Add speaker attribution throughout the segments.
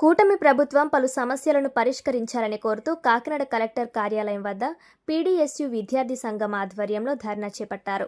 Speaker 1: కూటమి ప్రభుత్వం పలు సమస్యలను పరిష్కరించాలని కోరుతూ కాకినాడ కలెక్టర్ కార్యాలయం వద్ద పీడీఎస్యు విద్యార్థి సంఘం ఆధ్వర్యంలో ధర్నా చేపట్టారు.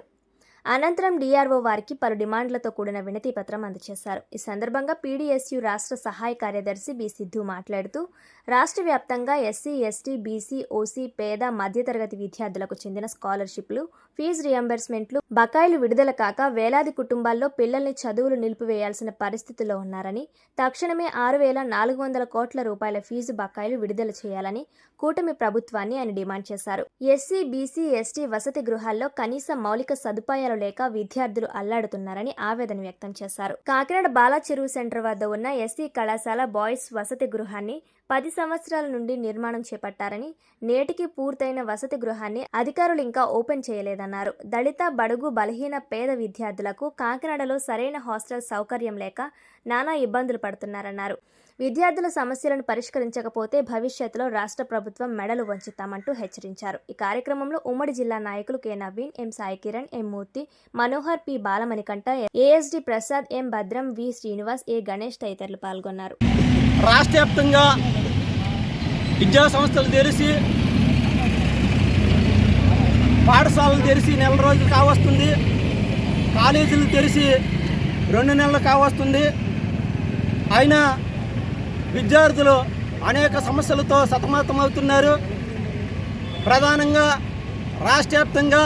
Speaker 1: అనంతరం డిఆర్ఓ వారికి పలు డిమాండ్లతో కూడిన వినతి పత్రం అందజేశారు. ఈ సందర్భంగా పీడీఎస్యు రాష్ట్ర సహాయ కార్యదర్శి బి సిద్ధు మాట్లాడుతూ రాష్ట్ర వ్యాప్తంగా ఎస్సీ ఎస్టీ బీసీ ఓసీ పేద మధ్యతరగతి విద్యార్థులకు చెందిన స్కాలర్షిప్లు ఫీజు రియంబర్స్మెంట్లు బకాయిలు విడుదల కాక వేలాది కుటుంబాల్లో పిల్లల్ని చదువులు నిలిపివేయాల్సిన పరిస్థితిలో ఉన్నారని తక్షణమే ఆరు వేల నాలుగు వందల కోట్ల రూపాయల ఫీజు బకాయిలు విడుదల చేయాలని కూటమి ప్రభుత్వాన్ని ఆయన డిమాండ్ చేశారు. ఎస్సీ బీసీ ఎస్టీ వసతి గృహాల్లో కనీస మౌలిక సదుపాయాలు లేక విద్యార్థులు అల్లాడుతున్నారని ఆవేదన వ్యక్తం చేశారు. కాకినాడ బాలా చెరువు సెంటర్ వద్ద ఉన్న ఎస్సీ కళాశాల బాయ్స్ వసతి గృహాన్ని పది సంవత్సరాల నుండి నిర్మాణం చేపట్టారని నేటికి పూర్తయిన వసతి గృహాన్ని అధికారులు ఇంకా ఓపెన్ చేయలేదన్నారు. దళిత బడుగు బలహీన పేద విద్యార్థులకు కాకినాడలో సరైన హాస్టల్ సౌకర్యం లేక నానా ఇబ్బందులు పడుతున్నారన్నారు. విద్యార్థుల సమస్యలను పరిష్కరించకపోతే భవిష్యత్తులో రాష్ట్ర ప్రభుత్వం మెడలు వంచుతామంటూ హెచ్చరించారు. ఈ కార్యక్రమంలో ఉమ్మడి జిల్లా నాయకులు K Naveen M Sai Kiran M Murthy Manohar P. Balamanikanta ASD Prasad M. Bhadram V. Srinivas ఏ. గణేష్ తదితరులు పాల్గొన్నారు.
Speaker 2: రాష్ట్ర వ్యాప్తంగా విద్యా సంస్థలు తెరిచి పాఠశాలలు తెరిచి నెల రోజులు కావస్తుంది. కాలేజీలు తెరిచి రెండు నెలలు కావస్తుంది. అయినా విద్యార్థులు అనేక సమస్యలతో సతమతమవుతున్నారు. ప్రధానంగా రాష్ట్ర వ్యాప్తంగా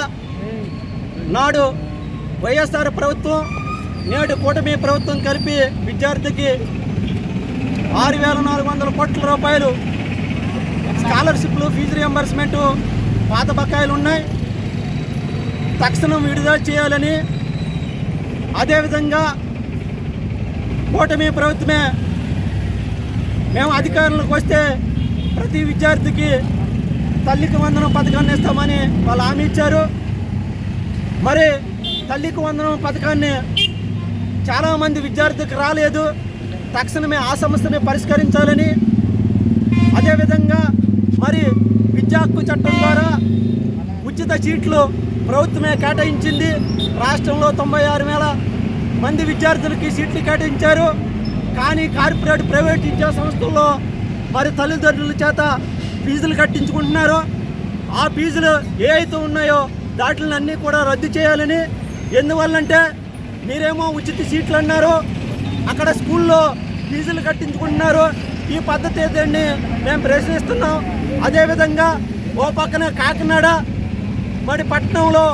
Speaker 2: నాడు వైఎస్ఆర్ ప్రభుత్వం నేడు కూటమి ప్రభుత్వం కలిపి విద్యార్థికి ఆరు వేల నాలుగు వందల కోట్ల రూపాయలు స్కాలర్షిప్లు ఫీజు రియంబర్స్మెంటు పాత బకాయిలు ఉన్నాయి. తక్షణం విడుదల చేయాలని అదేవిధంగా కూటమి ప్రభుత్వమే మేము అధికారులకు వస్తే ప్రతి విద్యార్థికి తల్లికి వందనం పథకాన్ని ఇస్తామని వాళ్ళు హామీ ఇచ్చారు. మరి తల్లికి వందనం పథకాన్ని చాలామంది విద్యార్థికి రాలేదు. తక్షణమే ఆ సమస్యని పరిష్కరించాలని. అదేవిధంగా మరి విద్యా హక్కు చట్టం ద్వారా ఉచిత సీట్లు ప్రభుత్వమే కేటాయించింది. రాష్ట్రంలో తొంభై ఆరు వేల మంది విద్యార్థులకి సీట్లు కేటాయించారు. కానీ కార్పొరేట్ ప్రైవేట్ విద్యా సంస్థల్లో మరి తల్లిదండ్రుల చేత ఫీజులు కట్టించుకుంటున్నారు. ఆ ఫీజులు ఏ అయితే ఉన్నాయో వాటిని అన్నీ కూడా రద్దు చేయాలని ఎందువల్లంటే మీరేమో ఉచిత సీట్లు అన్నారు అక్కడ స్కూల్లో ఫీజులు కట్టించుకుంటున్నారు. ఈ పద్ధతి ఏదండి మేము ప్రశ్నిస్తున్నాం. అదేవిధంగా ఓ పక్కన కాకినాడ మరి పట్టణంలో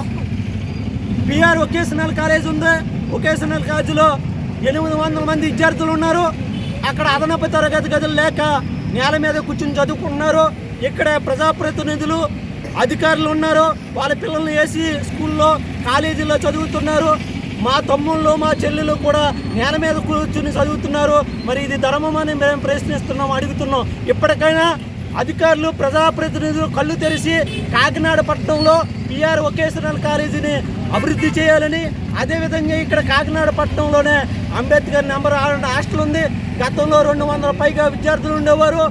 Speaker 2: పిఆర్ వొకేషనల్ కాలేజ్ ఉంది. వొకేషనల్ కాలేజీలో ఎనిమిది వందల మంది విద్యార్థులు ఉన్నారు. అక్కడ అదనపు తరగతి గదులు లేక నేల మీద కూర్చుని చదువుకుంటున్నారు. ఇక్కడ ప్రజాప్రతినిధులు అధికారులు ఉన్నారు వాళ్ళ పిల్లల్ని వేసి స్కూల్లో కాలేజీలో చదువుతున్నారు. మా తమ్ముళ్ళు మా చెల్లెలు కూడా నేల మీద కూర్చుని చదువుతున్నారు. మరి ఇది ధర్మం అని మేము ప్రశ్నిస్తున్నాం అడుగుతున్నాం. ఇప్పటికైనా అధికారులు ప్రజాప్రతినిధులు కళ్ళు తెరిచి కాకినాడ పట్టణంలో పిఆర్ వొకేషనల్ కాలేజీని అభివృద్ధి చేయాలని అదేవిధంగా ఇక్కడ కాకినాడ పట్టణంలోనే అంబేద్కర్ నెంబర్ హాస్టల్ ఉంది. గతంలో రెండు వందల పైగా విద్యార్థులు ఉండేవారు.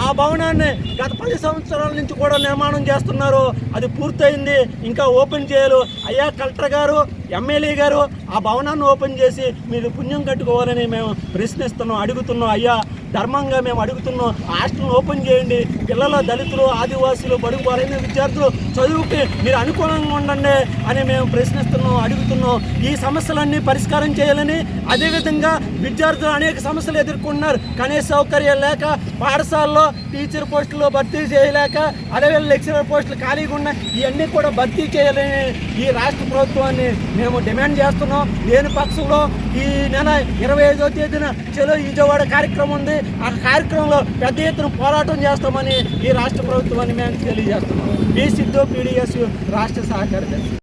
Speaker 2: ఆ భవనాన్ని గత పది సంవత్సరాల నుంచి కూడా నిర్మాణం చేస్తున్నారు. అది పూర్తయింది. ఇంకా ఓపెన్ చేయాలి. అయ్యా కలెక్టర్ గారు ఎమ్మెల్యే గారు ఆ భవనాన్ని ఓపెన్ చేసి మీరు పుణ్యం కట్టుకోవాలని మేము ప్రశ్నిస్తున్నాం అడుగుతున్నాం. అయ్యా ధర్మంగా మేము అడుగుతున్నాం. హాస్టల్ ఓపెన్ చేయండి. పిల్లల దళితులు ఆదివాసులు బడుగు బలైన విద్యార్థులు చదువుకి మీరు అనుకూలంగా ఉండండి అని మేము ప్రశ్నిస్తున్నాం అడుగుతున్నాం. ఈ సమస్యలన్నీ పరిష్కారం చేయాలని అదేవిధంగా విద్యార్థులు అనేక సమస్యలు ఎదుర్కొంటున్నారు. కనీస సౌకర్యాలు లేక పాఠశాలలో టీచర్ పోస్టులు భర్తీ చేయలేక అదేవిధంగా లెక్చరర్ పోస్టులు ఖాళీగా ఉన్నాయి ఇవన్నీ కూడా భర్తీ చేయాలని ఈ రాష్ట్ర ప్రభుత్వాన్ని మేము డిమాండ్ చేస్తున్నాం. లేని పక్షంలో ఈ నెల ఇరవై ఐదో తేదీన చెలో ఈజవాడ కార్యక్రమం ఉంది. ఆ కార్యక్రమంలో పెద్ద ఎత్తున పోరాటం చేస్తామని ఈ రాష్ట్ర ప్రభుత్వాన్ని మేము తెలియజేస్తున్నాం. ఈ సిద్ధు పీడిఎస్ రాష్ట్ర సహకారి